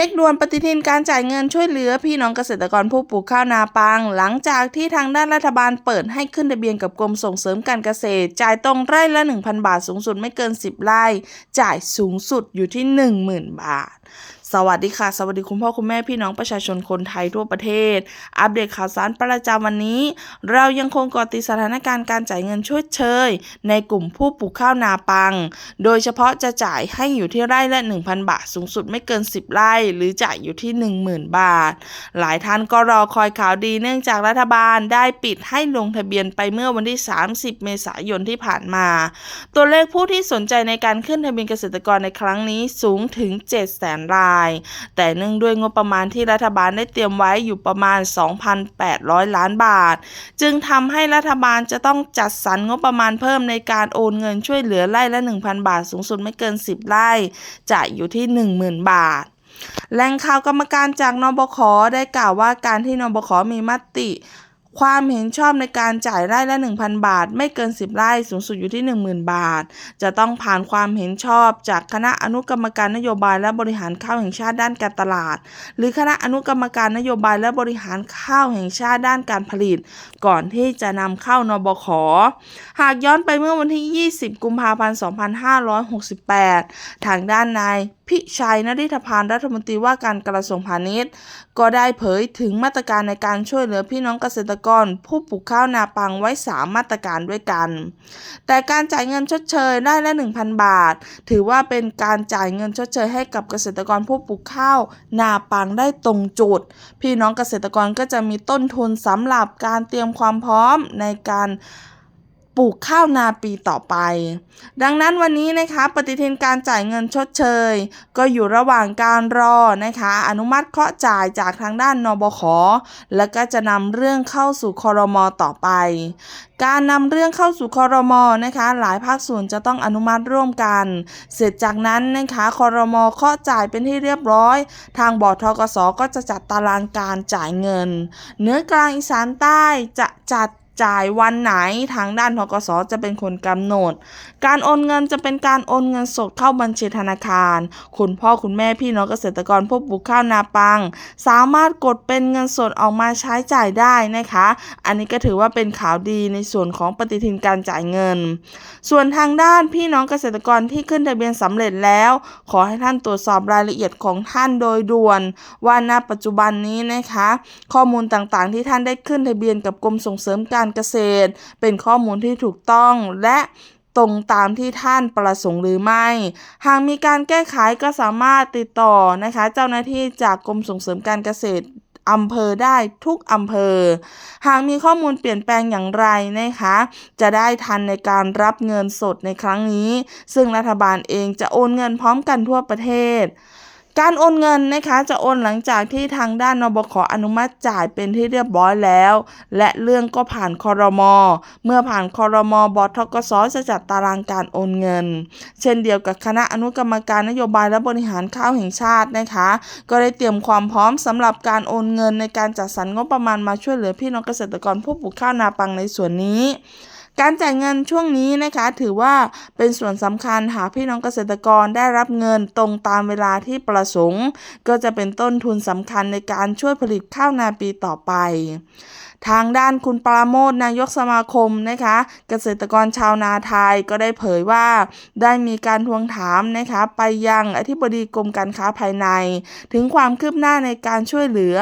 ช็คด่วนปฏิทินการจ่ายเงินช่วยเหลือพี่น้องเกษตรกรผู้ปลูกข้าวนาปัง หลังจากที่ทางด้านรัฐบาลเปิดให้ขึ้นทะเบียนกับกรมส่งเสริมการเกษตร จ่ายตรงไร่ละ 1,000 บาทสูงสุดไม่เกิน 10 ไร่ จ่ายสูงสุดอยู่ที่ 10,000 บาท สวัสดีค่ะ สวัสดีคุณพ่อคุณแม่พี่น้องประชาชนคนไทยทั่วประเทศ อัปเดตข่าวสารประจำวันนี้ เรายังคงเกาะติดสถานการณ์การจ่ายเงินชดเชย ในกลุ่มผู้ปลูกข้าวนาปัง โดยเฉพาะจะจ่ายให้อยู่ที่ไร่ละ 1,000 บาท สูงสุดไม่เกิน 10 ไร่ หรือจ่ายอยู่ที่ 10,000 บาท หลายท่านก็รอคอยข่าวดีเนื่องจากรัฐบาลได้ปิดให้ลงทะเบียนไปเมื่อวันที่ 30 เมษายนที่ผ่านมา ตัวเลขผู้ที่สนใจในการขึ้นทะเบียนเกษตรกรในครั้งนี้สูงถึง7แสนรายแต่เนื่องด้วยงบประมาณที่รัฐบาลได้เตรียมไว้อยู่ประมาณ 2,800 ล้านบาท จึงทำให้รัฐบาลจะต้องจัดสรรงบประมาณเพิ่มในการโอนเงินช่วยเหลือไร่ละ 1,000 บาท สูงสุดไม่เกิน 10 ไร่จ่ายอยู่ที่ 10,000 บาทแหล่งข่าวกรรมการจากนบคได้กล่าวว่าการที่นบคมีมติ ความเห็นชอบในการจ่ายไร่ละ 1,000 บาท ไม่เกิน 10 ไร่สูงสุดอยู่ที่ 10,000 บาท จะต้องผ่านความเห็นชอบจากคณะอนุกรรมการนโยบายและบริหารข้าวแห่งชาติด้านการตลาด หรือคณะอนุกรรมการนโยบายและบริหารข้าวแห่งชาติด้านการผลิต ก่อนที่จะนำเข้านบคหากย้อนไปเมื่อวันที่ 20 กุมภาพันธ์ 2568 ทางด้านนายพิชัยนริธพานรัฐมนตรีว่าการกระทรวงพาณิชย์ ก็ได้เผยถึงมาตรการในการช่วยเหลือพี่น้องเกษตรกรผู้ปลูกข้าวนาปังไว้ 3 มาตรการด้วยกัน แต่การจ่ายเงินชดเชยได้ละ 1,000 บาท ถือว่าเป็นการจ่ายเงินชดเชยให้กับเกษตรกรผู้ปลูกข้าวนาปังได้ตรงจุด พี่น้องเกษตรกรก็จะมีต้นทุนสำหรับการเตรียมความพร้อมในการ ปลูกข้าวนาปีต่อไป ดังนั้นวันนี้นะคะปฏิทินการจ่ายเงินชดเชย ก็อยู่ระหว่างการรอนะคะ อนุมัติเคาะจ่ายจากทางด้านนบขแล้วก็จะนำเรื่องเข้าสู่คอรมอต่อไป การนำเรื่องเข้าสู่คอรมอนะคะ หลายภาคส่วนจะต้องอนุมัติร่วมกัน เสร็จจากนั้นนะคะคอรมอเคาะจ่ายเป็นที่เรียบร้อย ทางบอร์ดทกสก็จะจัดตารางการจ่ายเงิน เนื้อกลางอีสานใต้จะจัด จ่ายวันไหนทางด้านทกสจะเป็นคนกำหนด การโอนเงินจะเป็นการโอนเงินสดเข้าบัญชีธนาคาร คุณพ่อคุณแม่พี่น้องเกษตรกรผู้ปลูกข้าวนาปัง สามารถกดเป็นเงินสดออกมาใช้จ่ายได้นะคะ อันนี้ก็ถือว่าเป็นข่าวดีในส่วนของปฏิทินการจ่ายเงิน ส่วนทางด้านพี่น้องเกษตรกรที่ขึ้นทะเบียนสำเร็จแล้ว ขอให้ท่านตรวจสอบรายละเอียดของท่านโดยด่วน ว่าณปัจจุบันนี้นะคะ ข้อมูลต่างๆ ที่ท่านได้ขึ้นทะเบียนกับกรมส่งเสริมการเกษตร เป็นข้อมูลที่ถูกต้องและตรงตามที่ท่านประสงค์หรือไม่ หากมีการแก้ไขก็สามารถติดต่อนะคะ เจ้าหน้าที่จากกรมส่งเสริมการเกษตรอำเภอได้ทุกอำเภอ หากมีข้อมูลเปลี่ยนแปลงอย่างไรนะคะ จะได้ทันในการรับเงินสดในครั้งนี้ ซึ่งรัฐบาลเองจะโอนเงินพร้อมกันทั่วประเทศ การโอนเงินนะคะจะโอนหลังจากที่ทางด้านนบขอนุมัติจ่ายเป็นที่เรียบร้อยแล้ว และเรื่องก็ผ่านคอรมอเมื่อผ่านคอรมอบอทกสจะจัดตารางการโอนเงิน เช่นเดียวกับคณะอนุกรรมการนโยบายและบริหารข้าวแห่งชาตินะคะ ก็ได้เตรียมความพร้อมสำหรับการโอนเงินในการจัดสรรงบประมาณมาช่วยเหลือพี่น้องเกษตรกรผู้ปลูกข้าวนาปังในส่วนนี้ การจ่ายเงินช่วงนี้นะคะ ถือว่าเป็นส่วนสำคัญหากพี่น้องเกษตรกรได้รับเงินตรงตามเวลาที่ประสงค์ ก็จะเป็นต้นทุนสำคัญในการช่วยผลิตข้าวนาปีต่อไปทางด้านคุณปราโมทนายกสมาคมนะคะ เกษตรกรชาวนาไทยก็ได้เผยว่า ได้มีการทวงถามนะคะไปยังอธิบดีกรมการค้าภายใน ถึงความคืบหน้าในการช่วยเหลือ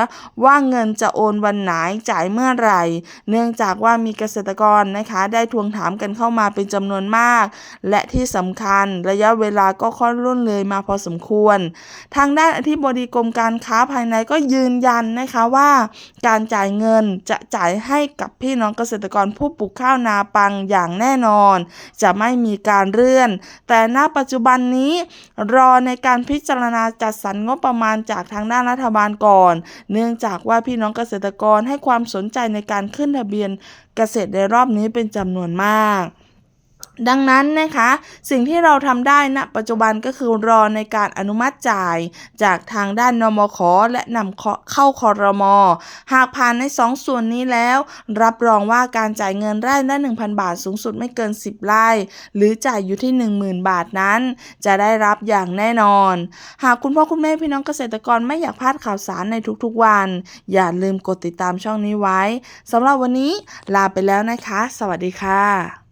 ว่าเงินจะโอนวันไหนจ่ายเมื่อไหร่ เนื่องจากว่ามีเกษตรกรนะคะได้ทวงถามกันเข้ามาเป็นจำนวนมาก และที่สำคัญระยะเวลาก็ค่อนรุ่นเลยมาพอสมควร ทางด้านอธิบดีกรมการค้าภายในก็ยืนยันนะคะว่า การจ่ายเงินจะจ่ายให้กับพี่น้องเกษตรกรผู้ปลูกข้าวนาปังอย่างแน่นอน จะไม่มีการเลื่อน แต่ณปัจจุบันนี้รอในการพิจารณาจัดสรรงบประมาณจากทางด้านรัฐบาลก่อน เนื่องจากว่าพี่น้องเกษตรกรให้ความสนใจในการขึ้นทะเบียนเกษตรในรอบนี้เป็นจำนวนมาก ดังนั้นนะคะ สิ่งที่เราทำได้ณปัจจุบันก็คือรอในการอนุมัติจ่าย จากทางด้านนมขและนำเข้าคอรมอหากผ่านใน 2 ส่วนนี้แล้ว รับรองว่าการจ่ายเงินไร่ละ1,000 บาทสูงสุดไม่เกิน 10ไร่หรือจ่ายอยู่ที่ 10,000 บาทนั้น จะได้รับอย่างแน่นอน หากคุณพ่อคุณแม่พี่น้องเกษตรกรไม่อยากพลาดข่าวสารในทุกๆวัน อย่าลืมกดติดตามช่องนี้ไว้สำหรับวันนี้ลาไปแล้วนะคะ สวัสดีค่ะ